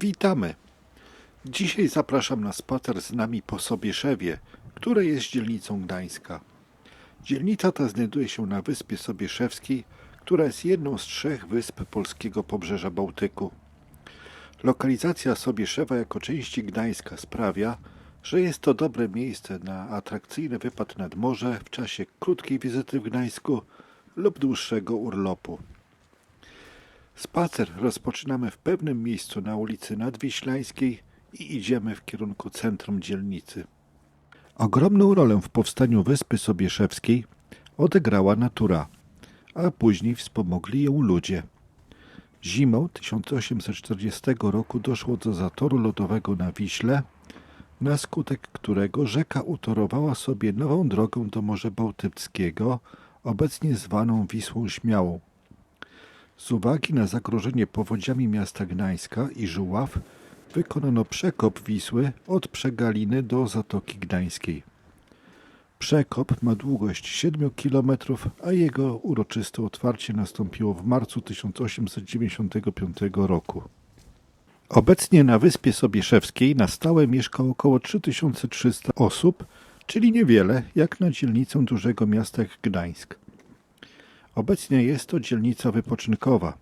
Witamy. Dzisiaj zapraszam na spacer z nami po Sobieszewie, które jest dzielnicą Gdańska. Dzielnica ta znajduje się na wyspie Sobieszewskiej, która jest jedną z trzech wysp polskiego pobrzeża Bałtyku. Lokalizacja Sobieszewa jako części Gdańska sprawia, że jest to dobre miejsce na atrakcyjny wypad nad morze w czasie krótkiej wizyty w Gdańsku lub dłuższego urlopu. Spacer rozpoczynamy w pewnym miejscu na ulicy Nadwiślańskiej i idziemy w kierunku centrum dzielnicy. Ogromną rolę w powstaniu Wyspy Sobieszewskiej odegrała natura, a później wspomogli ją ludzie. Zimą 1840 roku doszło do zatoru lodowego na Wiśle, na skutek którego rzeka utorowała sobie nową drogę do Morza Bałtyckiego, obecnie zwaną Wisłą Śmiałą. Z uwagi na zagrożenie powodziami miasta Gdańska i Żuław wykonano przekop Wisły od Przegaliny do Zatoki Gdańskiej. Przekop ma długość 7 km, a jego uroczyste otwarcie nastąpiło w marcu 1895 roku. Obecnie na Wyspie Sobieszewskiej na stałe mieszka około 3300 osób, czyli niewiele jak na dzielnicę dużego miasta jak Gdańsk. Obecnie jest to dzielnica wypoczynkowa.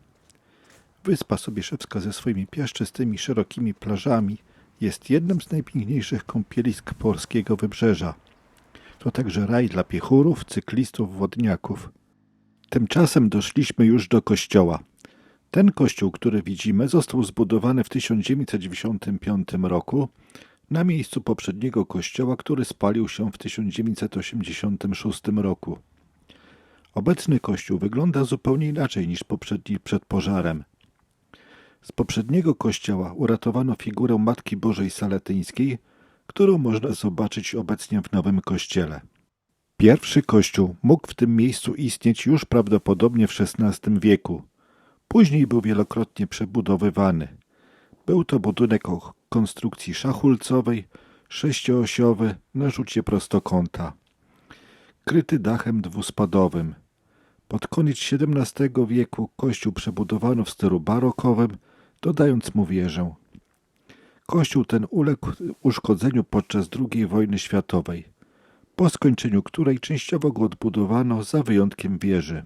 Wyspa Sobieszewska ze swoimi piaszczystymi, szerokimi plażami jest jednym z najpiękniejszych kąpielisk polskiego wybrzeża. To także raj dla piechurów, cyklistów, wodniaków. Tymczasem doszliśmy już do kościoła. Ten kościół, który widzimy, został zbudowany w 1995 roku na miejscu poprzedniego kościoła, który spalił się w 1986 roku. Obecny kościół wygląda zupełnie inaczej niż poprzedni przed pożarem. Z poprzedniego kościoła uratowano figurę Matki Bożej Saletyńskiej, którą można zobaczyć obecnie w nowym kościele. Pierwszy kościół mógł w tym miejscu istnieć już prawdopodobnie w XVI wieku. Później był wielokrotnie przebudowywany. Był to budynek o konstrukcji szachulcowej, sześcioosiowy na rzucie prostokąta. Kryty dachem dwuspadowym. Pod koniec XVII wieku kościół przebudowano w stylu barokowym, dodając mu wieżę. Kościół ten uległ uszkodzeniu podczas II wojny światowej, po skończeniu której częściowo go odbudowano za wyjątkiem wieży.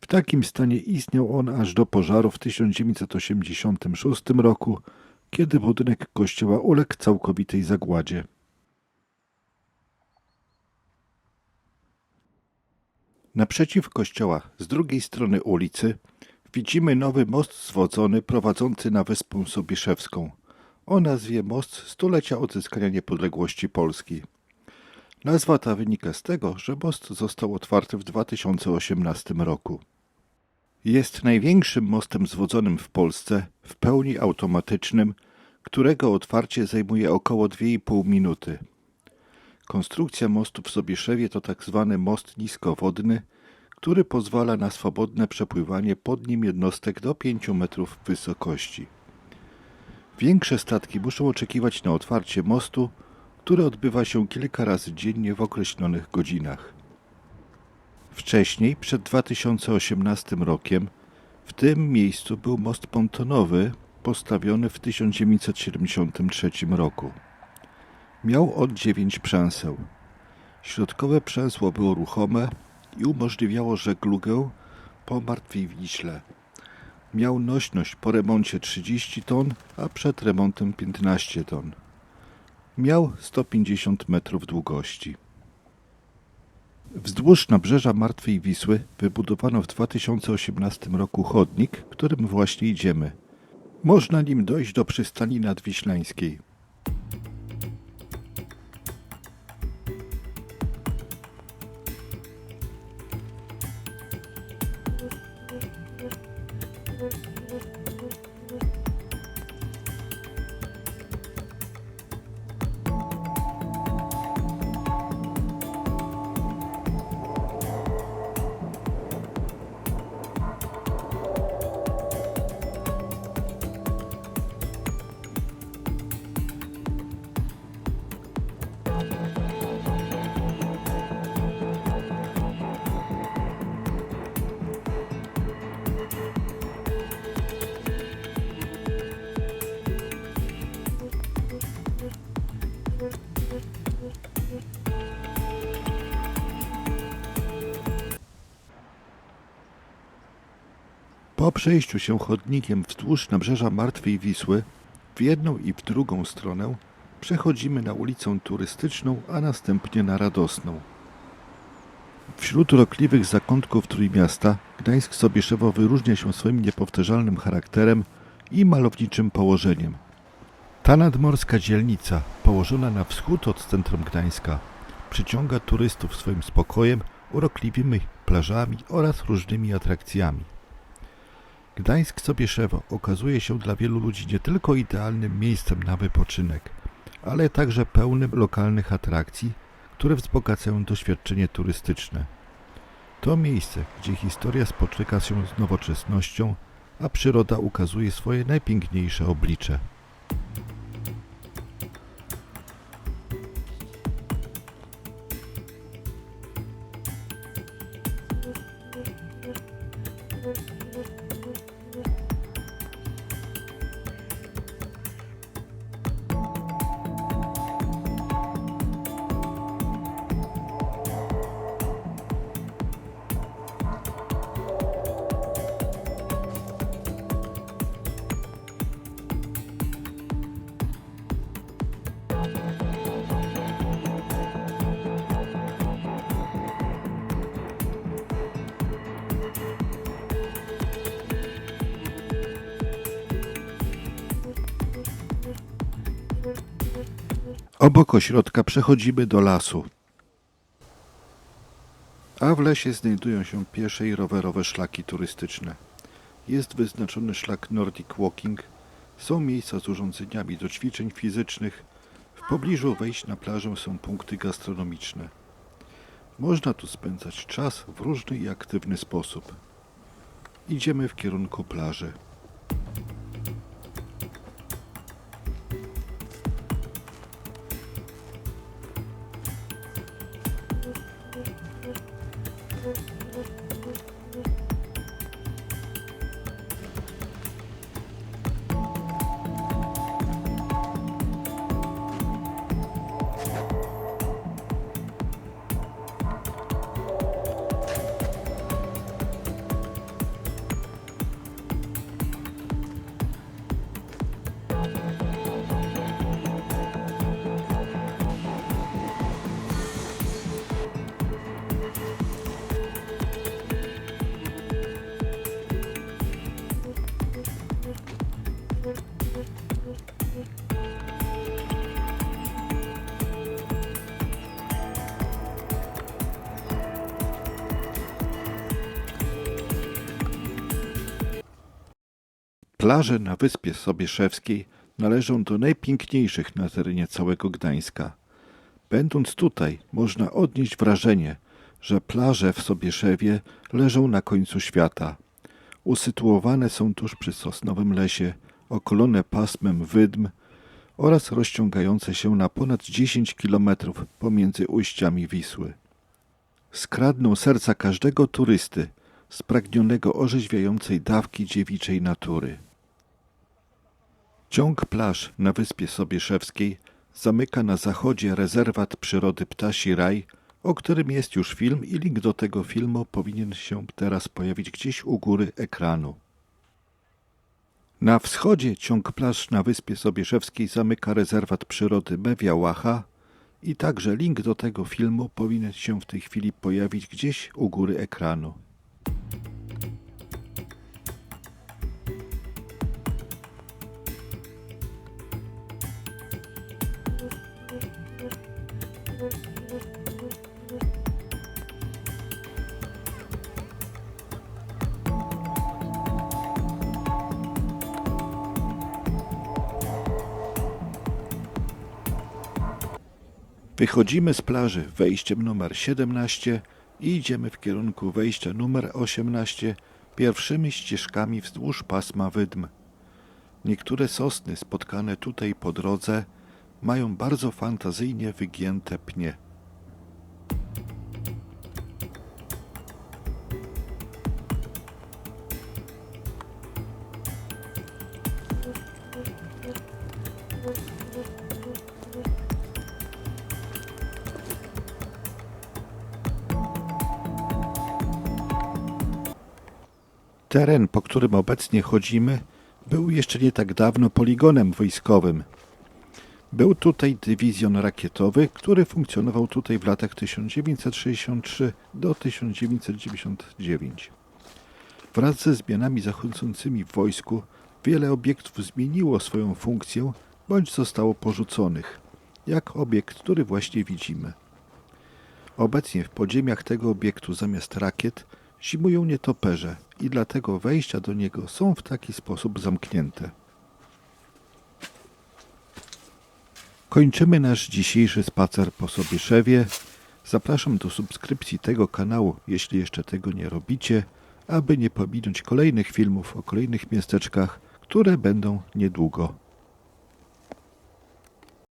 W takim stanie istniał on aż do pożaru w 1986 roku, kiedy budynek kościoła uległ całkowitej zagładzie. Naprzeciw kościoła, z drugiej strony ulicy, widzimy nowy most zwodzony prowadzący na Wyspę Sobieszewską o nazwie Most Stulecia Odzyskania Niepodległości Polski. Nazwa ta wynika z tego, że most został otwarty w 2018 roku. Jest największym mostem zwodzonym w Polsce, w pełni automatycznym, którego otwarcie zajmuje około 2,5 minuty. Konstrukcja mostu w Sobieszewie to tak zwany most niskowodny, który pozwala na swobodne przepływanie pod nim jednostek do 5 metrów wysokości. Większe statki muszą oczekiwać na otwarcie mostu, które odbywa się kilka razy dziennie w określonych godzinach. Wcześniej, przed 2018 rokiem, w tym miejscu był most pontonowy postawiony w 1973 roku. Miał on dziewięć przęseł. Środkowe przęsło było ruchome i umożliwiało żeglugę po martwej Wiśle. Miał nośność po remoncie 30 ton, a przed remontem 15 ton. Miał 150 metrów długości. Wzdłuż nabrzeża Martwej Wisły wybudowano w 2018 roku chodnik, którym właśnie idziemy. Można nim dojść do przystani nadwiślańskiej. 就 Po przejściu się chodnikiem wzdłuż nabrzeża Martwej Wisły, w jedną i w drugą stronę, przechodzimy na ulicę turystyczną, a następnie na radosną. Wśród urokliwych zakątków Trójmiasta Gdańsk Sobieszewo wyróżnia się swoim niepowtarzalnym charakterem i malowniczym położeniem. Ta nadmorska dzielnica, położona na wschód od centrum Gdańska, przyciąga turystów swoim spokojem, urokliwymi plażami oraz różnymi atrakcjami. Gdańsk Sobieszewo okazuje się dla wielu ludzi nie tylko idealnym miejscem na wypoczynek, ale także pełnym lokalnych atrakcji, które wzbogacają doświadczenie turystyczne. To miejsce, gdzie historia spotyka się z nowoczesnością, a przyroda ukazuje swoje najpiękniejsze oblicze. Obok ośrodka przechodzimy do lasu. A w lesie znajdują się piesze i rowerowe szlaki turystyczne. Jest wyznaczony szlak Nordic Walking. Są miejsca z urządzeniami do ćwiczeń fizycznych. W pobliżu wejść na plażę są punkty gastronomiczne. Można tu spędzać czas w różny i aktywny sposób. Idziemy w kierunku plaży. Plaże na Wyspie Sobieszewskiej należą do najpiękniejszych na terenie całego Gdańska. Będąc tutaj, można odnieść wrażenie, że plaże w Sobieszewie leżą na końcu świata. Usytuowane są tuż przy sosnowym lesie, okolone pasmem wydm oraz rozciągające się na ponad 10 kilometrów pomiędzy ujściami Wisły. Skradną serca każdego turysty, spragnionego orzeźwiającej dawki dziewiczej natury. Ciąg plaż na Wyspie Sobieszewskiej zamyka na zachodzie rezerwat przyrody Ptasi Raj, o którym jest już film i link do tego filmu powinien się teraz pojawić gdzieś u góry ekranu. Na wschodzie ciąg plaż na Wyspie Sobieszewskiej zamyka rezerwat przyrody Mewia Łacha i także link do tego filmu powinien się w tej chwili pojawić gdzieś u góry ekranu. Wychodzimy z plaży wejściem numer 17 i idziemy w kierunku wejścia numer 18 pierwszymi ścieżkami wzdłuż pasma wydm. Niektóre sosny spotkane tutaj po drodze mają bardzo fantazyjnie wygięte pnie. Teren, po którym obecnie chodzimy, był jeszcze nie tak dawno poligonem wojskowym, był tutaj dywizjon rakietowy, który funkcjonował tutaj w latach 1963 do 1999. Wraz ze zmianami zachodzącymi w wojsku wiele obiektów zmieniło swoją funkcję bądź zostało porzuconych, jak obiekt, który właśnie widzimy. Obecnie w podziemiach tego obiektu zamiast rakiet zimują nietoperze i dlatego wejścia do niego są w taki sposób zamknięte. Kończymy nasz dzisiejszy spacer po Sobieszewie. Zapraszam do subskrypcji tego kanału, jeśli jeszcze tego nie robicie, aby nie pominąć kolejnych filmów o kolejnych miasteczkach, które będą niedługo.